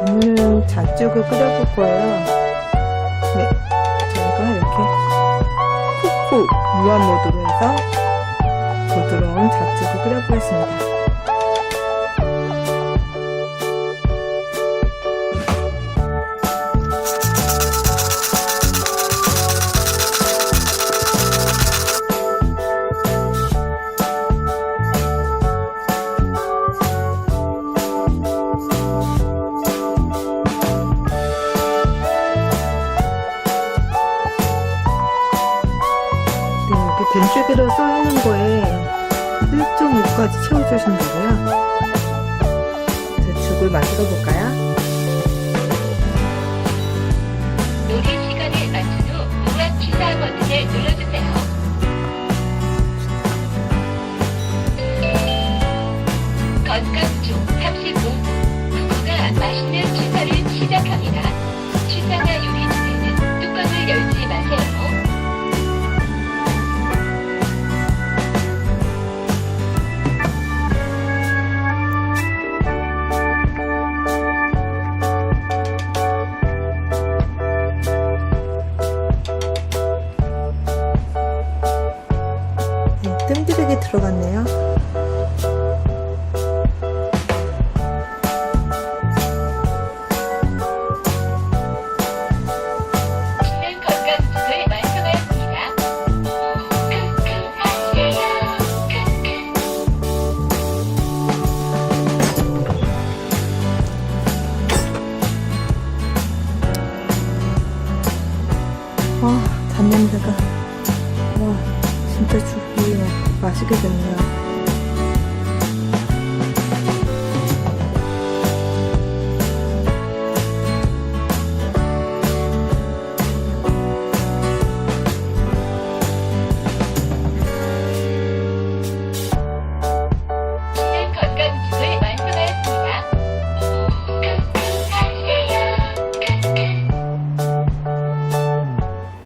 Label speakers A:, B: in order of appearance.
A: 오늘은 잣죽을 끓여볼 거예요. 네, 저희가 이렇게 쿡쿡 무한 모드로 해서 부드러운 잣죽을 끓여보겠습니다. 된줄기로 썰는 거에 1.5까지 채워주시면 되고요. 이제 죽을 만들어 볼까요?
B: 요리 시간에 맞춘 후 우악 기사 버튼을 눌러주세요. 건강 중 30분 부부가 맛있는 취사를 시작합니다.
A: 뜸들이게 들어갔네요. 와, 단냄새가. 와, 진짜 죽 마시게 됐네요.